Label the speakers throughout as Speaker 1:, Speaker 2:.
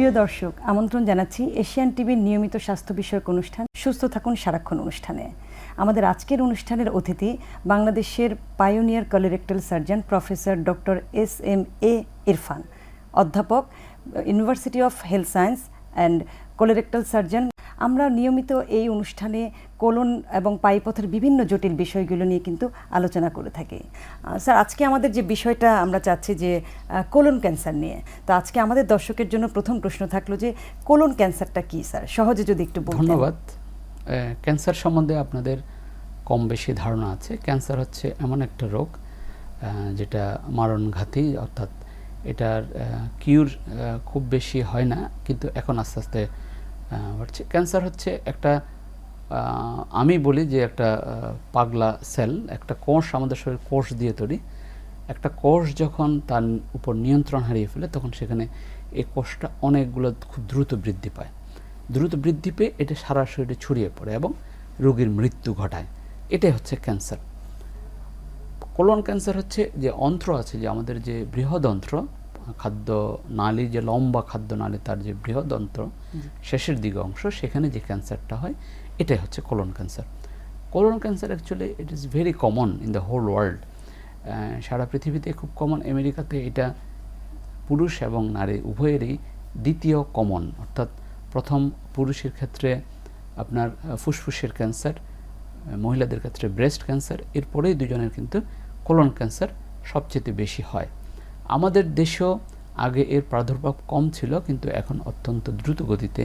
Speaker 1: প্রিয় দর্শক, আমন্ত্রণ জানাচ্ছি এশিয়ান টিভির নিয়মিত স্বাস্থ্য বিষয়ক অনুষ্ঠান সুস্থ থাকুন সারাক্ষণ অনুষ্ঠানে। আমাদের আজকের অনুষ্ঠানের অতিথি বাংলাদেশের pioneer colorectal surgeon professor doctor S M A Irfan, অধ্যাপক, university of health science and colorectal surgeon আমরা নিয়মিত এই অনুষ্ঠানে কোলন এবং পাইপথের বিভিন্ন জটিল বিষয়গুলো নিয়ে কিন্তু আলোচনা করে থাকি। স্যার, আজকে আমাদের যে বিষয়টা আমরা চাচ্ছি যে কোলন ক্যান্সার নিয়ে, তো আজকে আমাদের দর্শকের জন্য প্রথম প্রশ্ন থাকল যে, কোলন ক্যান্সারটা কী, স্যার? সহজে যদি একটু
Speaker 2: ধন্যবাদ। ক্যান্সার সম্বন্ধে আপনাদের কম বেশি ধারণা আছে। ক্যান্সার হচ্ছে এমন একটা রোগ যেটা মারণঘাতী, অর্থাৎ এটার কিউর খুব বেশি হয় না, কিন্তু এখন আস্তে আস্তে বাড়ছে। ক্যান্সার হচ্ছে একটা আমি বলি যে একটা পাগলা সেল, একটা কোষ আমাদের শরীর কোষ দিয়ে তৈরি। একটা কোষ যখন তার উপর নিয়ন্ত্রণ হারিয়ে ফেলে, তখন সেখানে এই কোষটা অনেকগুলো খুব দ্রুত বৃদ্ধি পায়। দ্রুত বৃদ্ধি পেয়ে এটা সারা শরীরে ছড়িয়ে পড়ে এবং রোগীর মৃত্যু ঘটায়। এটাই হচ্ছে ক্যান্সার। কোলন ক্যান্সার হচ্ছে যে অন্ত্র আছে, যে আমাদের যে বৃহৎ অন্ত্র খাদ্য নালী যে লম্বা খাদ্য নালী তার যে বৃহৎ অন্ত্র শেষের দিকে অংশ সেখানে যে ক্যান্সারটা হয় এটাই হচ্ছে colon cancer. Colon cancer actually it is very common in the whole world সারা পৃথিবীতে খুব কমন আমেরিকাতে এটা পুরুষ এবং নারী উভয়েরই দ্বিতীয় কমন অর্থাৎ প্রথম পুরুষের ক্ষেত্রে আপনার ফুসফুসের ক্যান্সার মহিলাদের ক্ষেত্রে ব্রেস্ট ক্যান্সার এরপরেই দুজনের কিন্তু কোলন ক্যান্সার সবচেয়ে বেশি হয়। আমাদের দেশেও আগে এর প্রাদুর্ভাব কম ছিল কিন্তু এখন অত্যন্ত দ্রুত গতিতে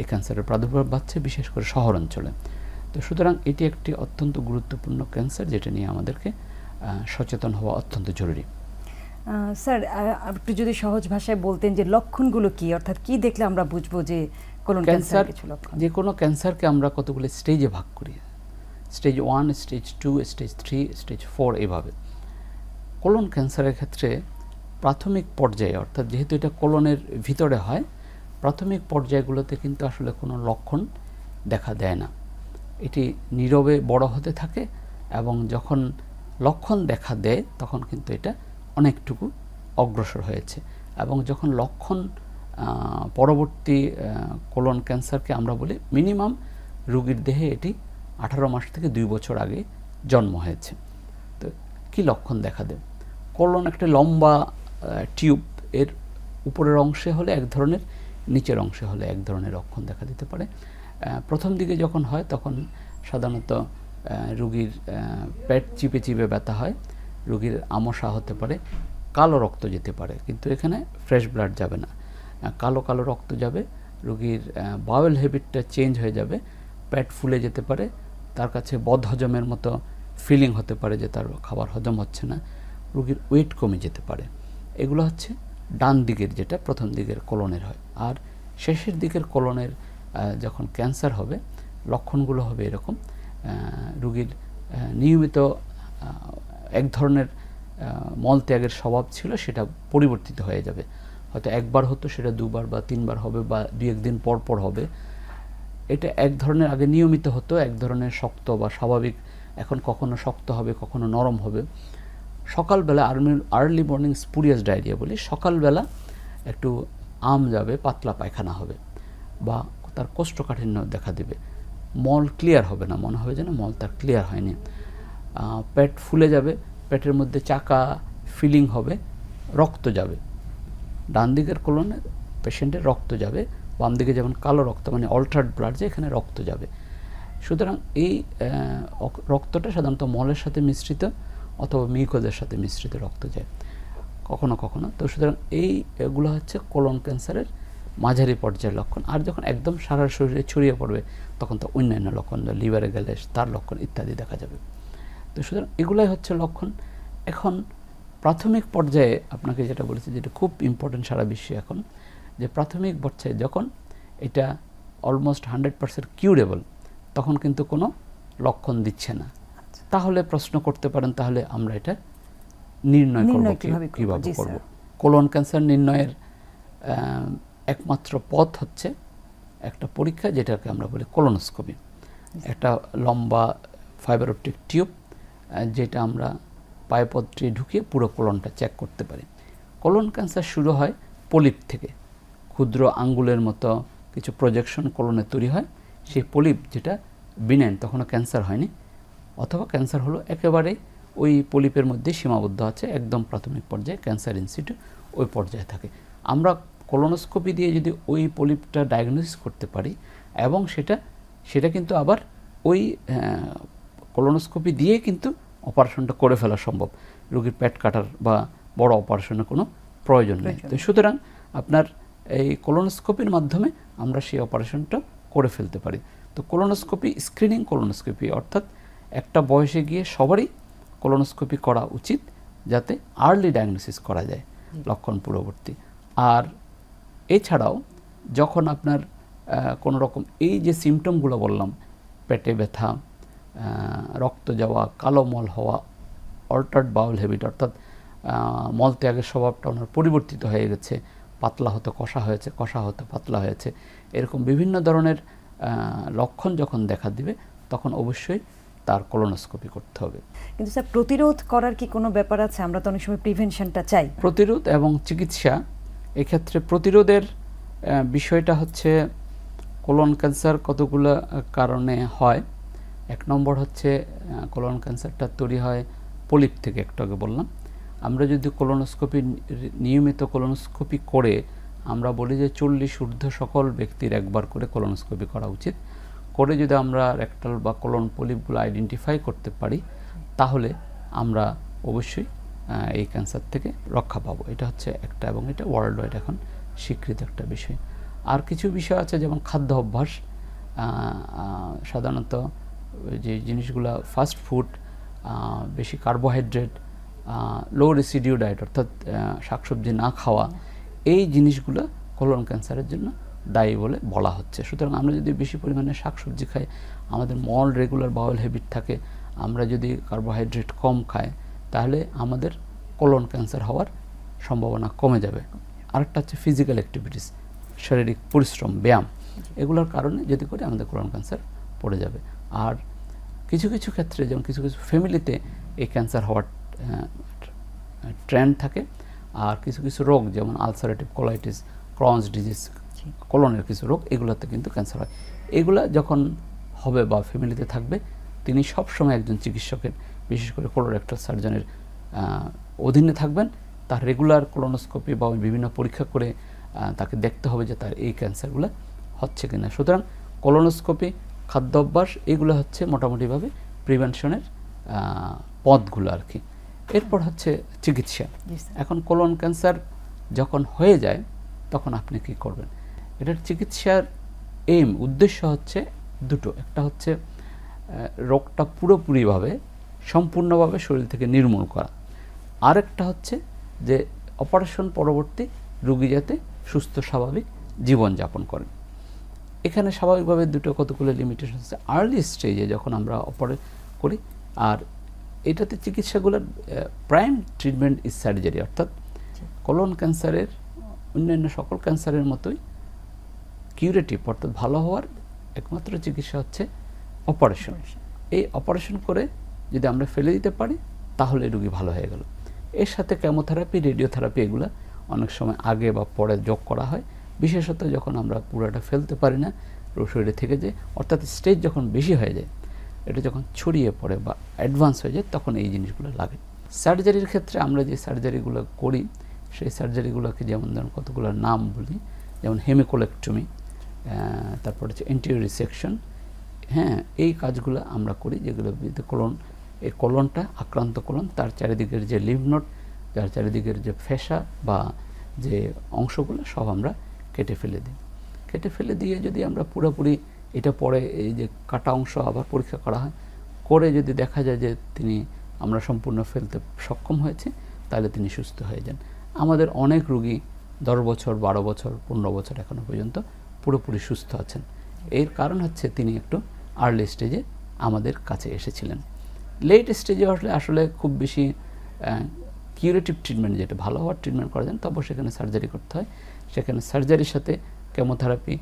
Speaker 2: এই ক্যান্সারের প্রাদুর্ভাব বাড়ছে বিশেষ করে শহর অঞ্চলে তো সুতরাং এটি একটি অত্যন্ত গুরুত্বপূর্ণ ক্যান্সার যেটা নিয়ে আমাদেরকে সচেতন হওয়া অত্যন্ত জরুরি।
Speaker 1: স্যার একটু যদি সহজ ভাষায় বলতেন যে লক্ষণগুলো কি অর্থাৎ কি দেখলে আমরা বুঝব যে কোলন ক্যান্সার
Speaker 2: ক্যান্সার
Speaker 1: কিছু লক্ষণ?
Speaker 2: যে কোনো ক্যান্সারকে আমরা কতগুলো স্টেজে ভাগ করি? Stage one stage two stage three stage four এভাবে। কোলন ক্যান্সারের ক্ষেত্রে প্রাথমিক পর্যায়ে, অর্থাৎ যেহেতু এটা কোলনের ভিতরে হয়, প্রাথমিক পর্যায়গুলোতে কিন্তু আসলে কোনো লক্ষণ দেখা দেয় না। এটি নীরবে বড় হতে থাকে এবং যখন লক্ষণ দেখা দেয়, তখন কিন্তু এটা অনেকটুকু অগ্রসর হয়েছে এবং যখন লক্ষণ পরবর্তী কোলন ক্যান্সারকে আমরা বলি মিনিমাম রুগীর দেহে এটি আঠারো মাস থেকে দুই বছর আগে জন্ম হয়েছে। তো কী লক্ষণ দেখা দেয়? কোলন একটা লম্বা টিউব এর উপরের অংশে হলে এক ধরনের, নিচের অংশে হলে এক ধরনের লক্ষণ দেখা দিতে পারে। প্রথম দিকে যখন হয় তখন সাধারণত রোগীর পেট চিপে চিপে ব্যথা হয়, রোগীর আমসা হতে পারে, কালো রক্ত যেতে পারে, কিন্তু এখানে ফ্রেশ ব্লাড যাবে না। কালো কালো রক্ত যাবে, রোগীর বাওয়েল হ্যাবিটটা চেঞ্জ হয়ে যাবে, পেট ফুলে যেতে পারে, তার কাছে বদ হজমের মতো ফিলিং হতে পারে যে তার খাবার হজম হচ্ছে না, রোগীর ওয়েট কমে যেতে পারে। এগুলো হচ্ছে ডান দিকের যেটা প্রথম দিকের কোলনের হয়। আর শেষের দিকের কোলনের যখন ক্যান্সার হবে, লক্ষণগুলো হবে এরকম রুগীর নিয়মিত এক ধরনের মলত্যাগের স্বভাব ছিল, সেটা পরিবর্তিত হয়ে যাবে। হয়তো একবার হতো, সেটা দুবার বা তিনবার হবে বা দুই একদিন পর পর হবে। এটা এক ধরনের আগে নিয়মিত হতো, এক ধরনের শক্ত বা স্বাভাবিক, এখন কখনো শক্ত হবে, কখনো নরম হবে। সকালবেলা আর্লি মর্নিং স্পুরিয়াস ডায়রিয়া বলি, সকালবেলা একটু আম যাবে, পাতলা পায়খানা হবে বা তার কোষ্ঠকাঠিন্য দেখা দেবে। মল ক্লিয়ার হবে না, মনে হবে যেন মল তার ক্লিয়ার হয়নি। পেট ফুলে যাবে, পেটের মধ্যে চাকা ফিলিং হবে, রক্ত যাবে। ডান দিকের কোলনে পেশেন্টের রক্ত যাবে, বাম দিকে যেমন কালো রক্ত মানে অল্টার্ড ব্লাড যে এখানে রক্ত যাবে। সুতরাং এই রক্তটা সাধারণত মলের সাথে মিশ্রিত। অথবা মিউকোজের সাথে মিশ্রিত রক্ত যায় কখনো কখনো। তো সুতরাং এই এগুলো হচ্ছে কোলন ক্যান্সারের মাঝারি পর্যায়ের লক্ষণ। আর যখন একদম সারা শরীরে ছড়িয়ে পড়বে, তখন তো অন্যান্য লক্ষণ লিভারে গেলে তার লক্ষণ ইত্যাদি দেখা যাবে। তো সুতরাং এগুলাই হচ্ছে লক্ষণ। এখন প্রাথমিক পর্যায়ে আপনাকে যেটা বলেছি, যেটা খুব ইম্পর্টেন্ট সারা বিশ্বে এখন, যে প্রাথমিক পর্যায়ে যখন এটা অলমোস্ট হান্ড্রেড পার্সেন্ট কিউরেবল তখন কিন্তু কোনো লক্ষণ দিচ্ছে না। তাহলে প্রশ্ন করতে পারেন তাহলে আমরা এটা নির্ণয় করব
Speaker 1: কীভাবে করব?
Speaker 2: কোলন ক্যান্সার নির্ণয়ের একমাত্র পথ হচ্ছে একটা পরীক্ষা যেটাকে আমরা বলি কোলোনোস্কোপি। একটা লম্বা ফাইবার অপটিক টিউব যেটা আমরা পায়পত্রে ঢুকিয়ে পুরো কোলনটা চেক করতে পারি। কোলন ক্যান্সার শুরু হয় পলিপ থেকে। ক্ষুদ্র আঙ্গুলের মতো কিছু প্রজেকশন কোলনে তৈরি হয়। সেই পলিপ যেটা বিনাইন তখনও ক্যান্সার হয়নি। অথবা ক্যান্সার হলো একেবারেই ওই পলিপের মধ্যে সীমাবদ্ধ আছে একদম প্রাথমিক পর্যায়ে ক্যান্সার ইনস্টিটিউ ওই পর্যায়ে থাকে। আমরা কোলোনোস্কোপি দিয়ে যদি ওই পলিপটা ডায়াগনোসিস করতে পারি এবং সেটা সেটা কিন্তু আবার ওই কোলোনোস্কোপি দিয়ে কিন্তু অপারেশনটা করে ফেলা সম্ভব। রোগীর পেট কাটার বা বড় অপারেশনের কোনো প্রয়োজন নেই। তো সুতরাং আপনার এই কোলোনোস্কোপির মাধ্যমে আমরা সেই অপারেশনটা করে ফেলতে পারি। তো কোলোনোস্কোপি স্ক্রিনিং কোলোনোস্কোপি অর্থাৎ একটা বয়সে গিয়ে সবারই কোলোনোস্কোপি করা উচিত যাতে আর্লি ডায়াগনোসিস করা যায় লক্ষণ পূর্ববর্তী। আর এছাড়াও যখন আপনার কোনো রকম এই যে সিমটমগুলো বললাম পেটে ব্যথা রক্ত যাওয়া কালো মল হওয়া অল্টার্ড বাউল হ্যাবিট অর্থাৎ আহ, মলত্যাগের স্বভাবটা ওনার পরিবর্তিত হয়ে গেছে পাতলা হতে কষা হয়েছে কষা হতে পাতলা হয়েছে এরকম বিভিন্ন ধরনের লক্ষণ যখন দেখা দিবে তখন অবশ্যই তার কোলোনোস্কোপি করতে হবে।
Speaker 1: কিন্তু স্যার প্রতিরোধ করার কি কোনো ব্যাপার আছে? আমরা তো অনেক সময় প্রিভেনশনটা চাই।
Speaker 2: প্রতিরোধ এবং চিকিৎসা এক্ষেত্রে প্রতিরোধের বিষয়টা হচ্ছে কোলন ক্যান্সার কতগুলো কারণে হয়। এক নম্বর হচ্ছে কোলন ক্যান্সারটা তৈরি হয় পলিপ থেকে একটু আগে বললাম। আমরা যদি কোলোনোস্কোপি নিয়মিত কোলোনোস্কোপি করে আমরা বলি যে চল্লিশ ঊর্ধ্ব সকল ব্যক্তির একবার করে কোলোনোস্কোপি করা উচিত। করে যদি আমরা রেক্টাল বা কলন পলিপগুলো আইডেন্টিফাই করতে পারি, তাহলে আমরা অবশ্যই এই ক্যান্সার থেকে রক্ষা পাবো। এটা হচ্ছে একটা এবং এটা ওয়ার্ল্ড ওয়াইড এখন স্বীকৃত একটা বিষয়। আর কিছু বিষয় আছে যেমন খাদ্য অভ্যাস সাধারণত যে জিনিসগুলো ফাস্ট ফুড বেশি কার্বোহাইড্রেট লো রেসিডিউ ডায়েট অর্থাৎ শাকসবজি না খাওয়া, এই জিনিসগুলো কোলন ক্যান্সারের জন্য দায়ী বলে বলা হচ্ছে। সুতরাং আমরা যদি বেশি পরিমাণে শাকসবজি খাই, আমাদের মল রেগুলার বাউল হ্যাবিট থাকে, আমরা যদি কার্বোহাইড্রেট কম খাই, তাহলে আমাদের কোলন ক্যান্সার হওয়ার সম্ভাবনা কমে যাবে। আরেকটা হচ্ছে ফিজিক্যাল অ্যাক্টিভিটিস শারীরিক পরিশ্রম, ব্যায়াম। এগুলোর কারণে যদি করে আমাদের কোলন ক্যান্সার পড়ে যাবে। আর কিছু কিছু ক্ষেত্রে যেমন কিছু কিছু ফ্যামিলিতে এই ক্যান্সার হওয়ার ট্রেন্ড থাকে। আর কিছু কিছু রোগ যেমন আলসারেটিভ কোলাইটিস ক্রনস ডিজিজ কোলনের কিছু রোগ এগুলোতে কিন্তু ক্যান্সার হয়। এগুলা যখন হবে বা ফ্যামিলিতে থাকবে তিনি সবসময় একজন চিকিৎসকের বিশেষ করে কোলোরেক্টাল সার্জনের অধীনে থাকবেন। তার রেগুলার কোলোনোস্কোপি বা বিভিন্ন পরীক্ষা করে তাকে দেখতে হবে যে তার এই ক্যান্সারগুলো হচ্ছে কিনা। সুতরাং কোলোনোস্কোপি খাদ্যাভ্যাস এগুলো হচ্ছে মোটামুটিভাবে প্রিভেনশনের পথগুলো আর কি। এরপর হচ্ছে চিকিৎসা। এখন কোলন ক্যান্সার যখন হয়ে যায় তখন আপনি কি করবেন? এটার চিকিৎসার এম উদ্দেশ্য হচ্ছে দুটো। একটা হচ্ছে রোগটা পুরোপুরিভাবে সম্পূর্ণভাবে শরীর থেকে নির্মূল করা। আরেকটা হচ্ছে যে অপারেশন পরবর্তী রুগী যাতে সুস্থ স্বাভাবিক জীবনযাপন করেন। এখানে স্বাভাবিকভাবে দুটো কতগুলো লিমিটেশন আছে? আর্লি স্টেজে যখন আমরা অপারেট করি আর এটাতে চিকিৎসাগুলোর প্রাইম ট্রিটমেন্ট ইজ সার্জারি অর্থাৎ কোলন ক্যান্সারের অন্যান্য সকল ক্যান্সারের মতোই কিউরেটিভ অর্থাৎ ভালো হওয়ার একমাত্র চিকিৎসা হচ্ছে অপারেশন এই অপারেশন করে যদি আমরা ফেলে দিতে পারি তাহলে রুগী ভালো হয়ে গেল। এর সাথে কেমোথেরাপি রেডিওথেরাপি এগুলো অনেক সময় আগে বা পরে যোগ করা হয়। বিশেষত যখন আমরা পুরোটা ফেলতে পারি না শরীরে থেকে যায় অর্থাৎ স্টেজ যখন বেশি হয়ে যায় এটা যখন ছড়িয়ে পড়ে বা অ্যাডভান্স হয়ে যায় তখন এই জিনিসগুলো লাগে। সার্জারির ক্ষেত্রে আমরা যে সার্জারিগুলো করি সেই সার্জারিগুলোকে যেমন ধরুন কতগুলো নাম বলি যেমন হেমিকোলেকটমি তারপর হচ্ছে এন্টিরিয়র রিসেকশন হ্যাঁ এই কাজগুলো আমরা করি, যেগুলো কোলন এই কোলনটা আক্রান্ত কলন তার চারিদিকের যে লিভ নোট যার চারিদিকের যে ফেসা বা যে অংশগুলো, সব আমরা কেটে ফেলে দিই। কেটে ফেলে দিয়ে যদি আমরা পুরোপুরি এটা পরে এই যে কাটা অংশ আবার পরীক্ষা করা হয়, করে যদি দেখা যায় যে তিনি আমরা সম্পূর্ণ ফেলতে সক্ষম হয়েছে, তাহলে তিনি সুস্থ হয়ে যান। আমাদের অনেক রুগী দশ বছর, বারো বছর, পনেরো বছর এখনও পর্যন্ত পুরোপুরি সুস্থ আছেন। এর কারণ হচ্ছে তিনি একটু আর্লি স্টেজে আমাদের কাছে এসেছিলেন। লেট স্টেজে আসলে আসলে খুব বেশি কিউরেটিভ ট্রিটমেন্ট যেটা, ভালো হওয়ার ট্রিটমেন্ট করা যায় তবে সেখানে সার্জারি করতে হয়। সেখানে সার্জারির সাথে কেমোথেরাপি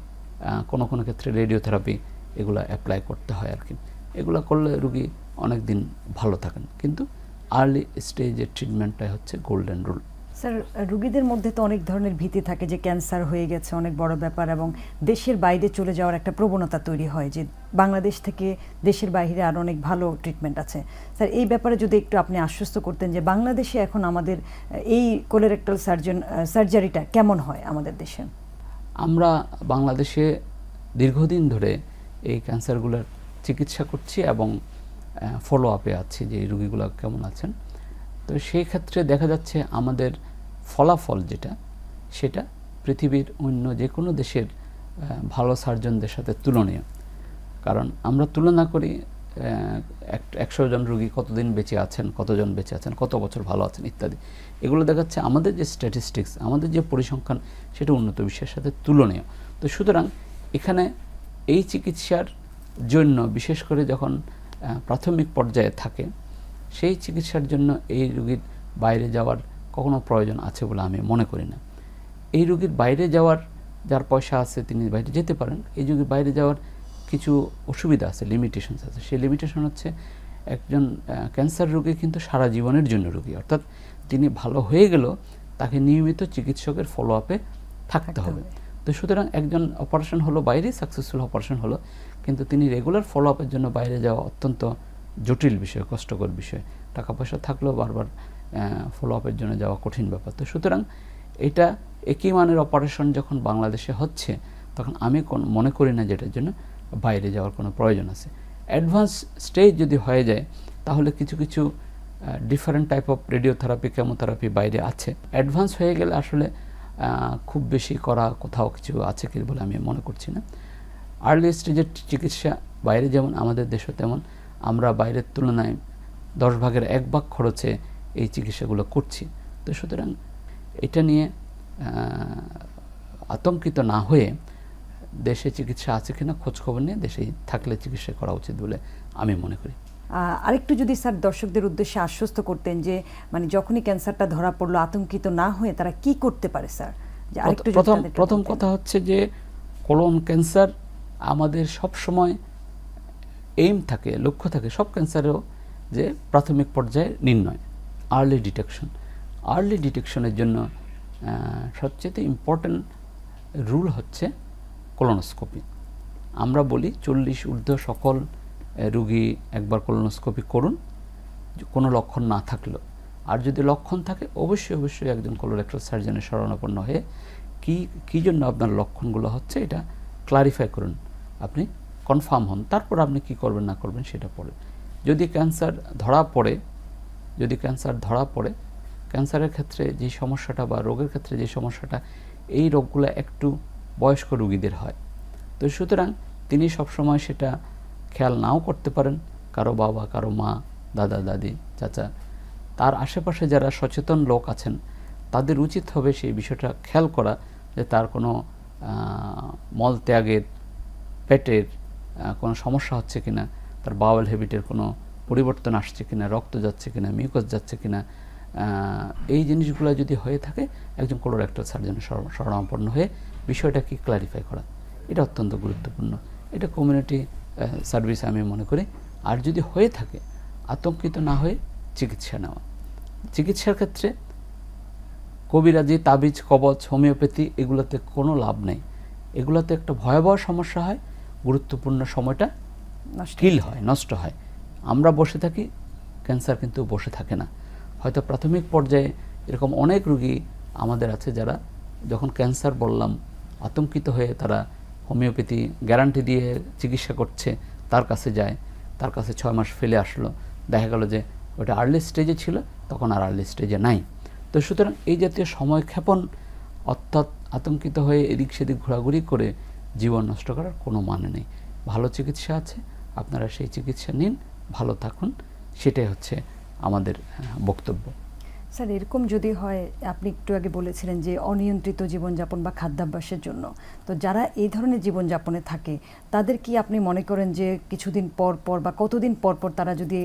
Speaker 2: কোনো কোনো ক্ষেত্রে রেডিওথেরাপি এগুলো অ্যাপ্লাই করতে হয় আর কি এগুলো করলে রুগী অনেক দিন ভালো থাকেন। কিন্তু আর্লি স্টেজের ট্রিটমেন্টটাই হচ্ছে গোল্ডেন রুল
Speaker 1: স্যার, রুগীদের মধ্যে তো অনেক ধরনের ভীতি থাকে যে ক্যান্সার হয়ে গেছে, অনেক বড় ব্যাপার এবং দেশের বাইরে চলে যাওয়ার একটা প্রবণতা তৈরি হয় যে বাংলাদেশ থেকে দেশের বাইরে আরও অনেক ভালো ট্রিটমেন্ট আছে। স্যার, এই ব্যাপারে যদি একটু আপনি আশ্বস্ত করতেন যে বাংলাদেশে এখন আমাদের, এই কোলোরেক্টাল সার্জন সার্জারিটা কেমন হয় আমাদের দেশে?
Speaker 2: আমরা বাংলাদেশে দীর্ঘদিন ধরে এই ক্যান্সারগুলোর চিকিৎসা করছি এবং ফলো আপে আছি যে রুগীগুলো কেমন আছেন। তো সেই ক্ষেত্রে দেখা যাচ্ছে আমাদের ফলাফল যেটা, সেটা পৃথিবীর অন্য যে কোনো দেশের ভালো সার্জনদের সাথে তুলনীয়। কারণ আমরা তুলনা করি একশো জন রুগী কতদিন বেঁচে আছেন, কতজন বেঁচে আছেন, কত বছর ভালো আছেন ইত্যাদি। এগুলো দেখাচ্ছে আমাদের যে স্ট্যাটিস্টিক্স আমাদের যে পরিসংখ্যান, সেটা উন্নত বিশ্বের সাথে তুলনীয়। তো সুতরাং এখানে এই চিকিৎসার জন্য, বিশেষ করে যখন প্রাথমিক পর্যায়ে থাকে সেই চিকিৎসার জন্য এই রুগীর বাইরে যাওয়ার কখনো প্রয়োজন আছে বলে আমি মনে করি না। এই রুগীর বাইরে যাওয়ার যার পয়সা আছে তিনি বাইরে যেতে পারেন। এই রুগীর বাইরে যাওয়ার কিছু অসুবিধা আছে লিমিটেশনস আছে। সেই লিমিটেশন হচ্ছে একজন ক্যান্সার রোগী কিন্তু সারা জীবনের জন্য রোগী। অর্থাৎ তিনি ভালো হয়ে গেল তাকে নিয়মিত চিকিৎসকের ফলো আপে থাকতে হবে। তো সুতরাং একজন অপারেশন হলো বাইরে সাকসেসফুল অপারেশন হলো। কিন্তু তিনি রেগুলার ফলো আপের জন্য বাইরে যাওয়া অত্যন্ত জটিল বিষয়, কষ্টকর বিষয়। টাকা পয়সা থাকলেও বারবার ফলো আপের জন্য যাওয়া কঠিন ব্যাপার। তো সুতরাং এটা একই মানের অপারেশন যখন বাংলাদেশে হচ্ছে, তখন আমি কোন, মনে করি না যেটার জন্য বাইরে যাওয়ার কোনো প্রয়োজন আছে। অ্যাডভান্স স্টেজ যদি হয়ে যায়, তাহলে কিছু কিছু different type of radiotherapy chemotherapy বাইরে আছে। অ্যাডভান্স হয়ে গেলে আসলে খুব বেশি করা কোথাও কিছু আছে কি বলে আমি মনে করছি না। আর্লি স্টেজের চিকিৎসা বাইরে যেমন আমাদের দেশে তেমন আমরা বাইরের তুলনায় দশ ভাগের এক ভাগ খরচে এই চিকিৎসাগুলো করছি। তো সুতরাং এটা নিয়ে আতঙ্কিত না হয়ে দেশে চিকিৎসা আছে কিনা খোঁজ খবর নিয়ে দেশেই থাকলে চিকিৎসা করা উচিত বলে আমি মনে করি।
Speaker 1: আরেকটু যদি স্যার দর্শকদের উদ্দেশ্যে আশ্বস্ত করতেন যে মানে যখনই ক্যান্সারটা ধরা পড়ল আতঙ্কিত না হয়ে তারা কি করতে পারে স্যার?
Speaker 2: প্রথম প্রথম কথা হচ্ছে যে কোলন ক্যান্সার আমাদের সব সময় এইম থাকে, লক্ষ্য থাকে, সব ক্যান্সারেও যে প্রাথমিক পর্যায়ে নির্ণয় আর্লি ডিটেকশন আর্লি ডিটেকশনের জন্য সবচেয়ে ইম্পর্ট্যান্ট রুল হচ্ছে কোলোনোস্কোপি আমরা বলি চল্লিশ ঊর্ধ্ব সকল রুগী একবার কোলোনোস্কোপি করুন, কোনো লক্ষণ না থাকলেও। আর যদি লক্ষণ থাকে, অবশ্যই অবশ্যই একজন কোলোরেক্টাল সার্জনের শরণাপন্ন হয়ে কি, কী জন্য আপনার লক্ষণগুলো হচ্ছে এটা ক্লারিফাই করুন। আপনি কনফার্ম হন তারপর আপনি কি করবেন না করবেন সেটা পরে। যদি ক্যান্সার ধরা পড়ে যদি ক্যান্সার ধরা পড়ে ক্যান্সারের ক্ষেত্রে যে সমস্যাটা বা রোগের ক্ষেত্রে যে সমস্যাটা এই রোগগুলো একটু বয়স্ক রোগীদের হয়। তো সুতরাং তিনি সবসময় সেটা খেয়াল নাও করতে পারেন কারও বাবা কারও মা দাদা দাদি চাচা। তার আশেপাশে যারা সচেতন লোক আছেন তাদের উচিত হবে সেই বিষয়টা খেয়াল করা যে তার কোনো আহ, মল ত্যাগের পেটের কোনো সমস্যা হচ্ছে কিনা, তার বাওয়েল হ্যাবিটের কোনো পরিবর্তন আসছে কিনা, রক্ত যাচ্ছে কিনা মিউকাস যাচ্ছে কিনা এই জিনিসগুলো যদি হয়ে থাকে, একজন কোলোরেক্টাল সার্জনের শরণাপন্ন হয়ে বিষয়টাকে ক্লারিফাই করা। এটা অত্যন্ত গুরুত্বপূর্ণ। এটা কমিউনিটি সার্ভিস আমি মনে করি। আর যদি হয়ে থাকে, আতঙ্কিত না হয়ে চিকিৎসা নেওয়া। চিকিৎসার ক্ষেত্রে কবিরাজি, তাবিজ, কবচ, হোমিওপ্যাথি, এগুলোতে কোনো লাভ নেই। এগুলোতে একটা ভয়াবহ সমস্যা হয় গুরুত্বপূর্ণ সময়টা কিল হয় নষ্ট হয়। আমরা বসে থাকি ক্যান্সার কিন্তু বসে থাকে না। হয়তো প্রাথমিক পর্যায়ে এরকম অনেক রুগী আমাদের আছে যারা যখন ক্যান্সার বললাম আতঙ্কিত হয়ে তারা হোমিওপ্যাথি গ্যারান্টি দিয়ে চিকিৎসা করছে তার কাছে যায় তার কাছে ছয় মাস ফেলে আসলো। দেখা গেল যে ওটা আর্লি স্টেজে ছিল তখন আর আর্লি স্টেজে নাই। তো সুতরাং এই জাতীয় সময় ক্ষেপণ অর্থাৎ আতঙ্কিত হয়ে এদিক সেদিক ঘোরাঘুরি করে জীবন নষ্ট করার কোনো মানে নেই। ভালো চিকিৎসা আছে আপনারা সেই চিকিৎসা নিন ভালো থাকুন সেটাই হচ্ছে আমাদের বক্তব্য।
Speaker 1: স্যার এরকম যদি হয় আপনি একটু আগে বলেছিলেন যে অনিয়ন্ত্রিত জীবনযাপন বা খাদ্যাভ্যাসের জন্য। তো যারা এই ধরনের জীবনযাপনে থাকে তাদের কি আপনি মনে করেন যে কিছুদিন পর পর বা কতদিন পর পর তারা যদি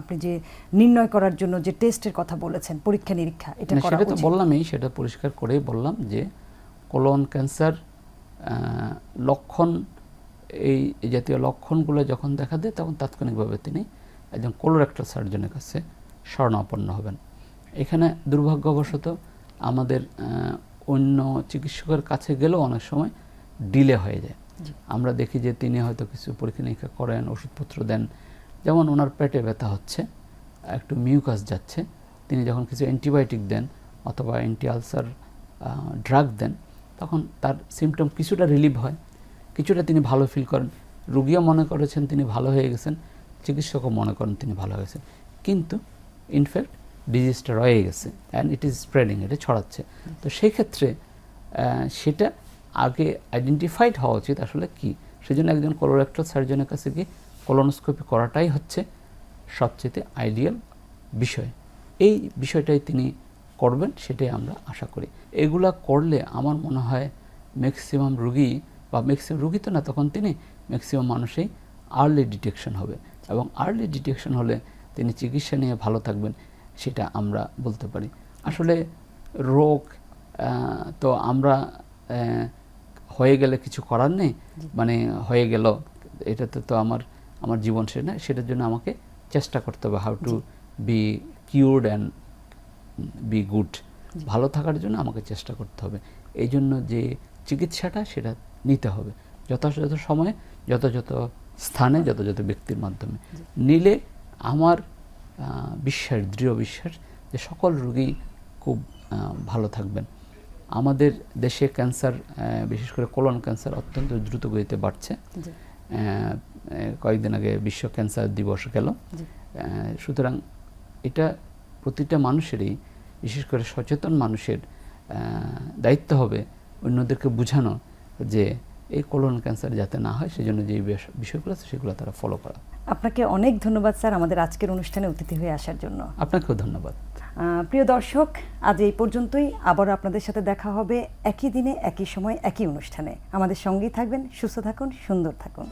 Speaker 1: আপনি যে নির্ণয় করার জন্য যে টেস্টের কথা বলেছেন পরীক্ষা নিরীক্ষা এটা
Speaker 2: সেটা তো বললামই সেটা পরিষ্কার করেই বললাম যে কোলন ক্যান্সার লক্ষণ এই জাতীয় লক্ষণগুলো যখন দেখা দেয় তখন তাৎক্ষণিকভাবে তিনি একজন কোলোরেক্টাল সার্জনের কাছে শরণাপন্ন হবেন। এখানে দুর্ভাগ্যবশত আমাদের অন্য চিকিৎসকের কাছে গেলেও অনেক সময় ডিলে হয়ে যায়। আমরা দেখি যে তিনি হয়তো কিছু পরীক্ষা নিরীক্ষা করেন ওষুধপত্র দেন। যেমন ওনার পেটে ব্যথা হচ্ছে একটু মিউকাস যাচ্ছে। তিনি যখন কিছু অ্যান্টিবায়োটিক দেন অথবা অ্যান্টি আলসার ড্রাগ দেন তখন তার সিমটম কিছুটা রিলিভ হয়। কিছুটা তিনি ভালো ফিল করেন। রুগীও মনে করেছেন তিনি ভালো হয়ে গেছেন, চিকিৎসকও মনে করেন তিনি ভালো হয়ে গেছেন। কিন্তু ইনফ্যাক্ট ডিজিজটা রয়ে গেছে অ্যান্ড ইট ইজ স্প্রেডিং এটা ছড়াচ্ছে। তো সেই ক্ষেত্রে সেটা আগে আইডেন্টিফাইড হওয়া উচিত আসলে কি? সেজন্য একজন কোলোরেক্টাল সার্জনের কাছে গিয়ে কোলোনোস্কোপি করাটাই হচ্ছে সবচেয়ে আইডিয়াল বিষয়। এই বিষয়টাই তিনি করবেন সেটাই আমরা আশা করি। এগুলা করলে আমার মনে হয় ম্যাক্সিমাম রুগী বা ম্যাক্সিমাম রুগী তো না তখন তিনি ম্যাক্সিমাম মানুষেই আর্লি ডিটেকশন হবে এবং আর্লি ডিটেকশন হলে তিনি চিকিৎসা নিয়ে ভালো থাকবেন সেটা আমরা বলতে পারি। আসলে রোগ তো আমরা হয়ে গেলে কিছু করার নেই মানে হয়ে গেল এটাতে তো আমার আমার জীবন শেষ না সেটার জন্য আমাকে চেষ্টা করতে হবে how to be cured and be good ভালো থাকার জন্য আমাকে চেষ্টা করতে হবে। এই জন্য যে চিকিৎসাটা সেটা নিতে হবে। যথাযথ সময়ে যথাযথ স্থানে যথাযথ ব্যক্তির মাধ্যমে। নিলে আমার বিশ্বাস দৃঢ় বিশ্বাস যে সকল রোগী খুব ভালো থাকবেন। আমাদের দেশে ক্যান্সার বিশেষ করে কোলন ক্যান্সার অত্যন্ত দ্রুত গতিতে বাড়ছে। কয়েকদিন আগে বিশ্ব ক্যান্সার দিবস গেল। সুতরাং এটা প্রতিটা মানুষেরই বিশেষ করে সচেতন মানুষের দায়িত্ব হবে অন্যদেরকে বোঝানো যে এই কোলন ক্যান্সার যাতে না হয় সেজন্য যে বিষয়গুলো আছে সেগুলো তারা ফলো করা।
Speaker 1: আপনাকে অনেক ধন্যবাদ স্যার আমাদের আজকের অনুষ্ঠানে অতিথি হয়ে আসার জন্য।
Speaker 2: আপনাকেও ধন্যবাদ।
Speaker 1: প্রিয় দর্শক আজ এই পর্যন্তই। আবার আপনাদের সাথে দেখা হবে একই দিনে একই সময় একই অনুষ্ঠানে। আমাদের সঙ্গেই থাকবেন সুস্থ থাকুন সুন্দর থাকুন।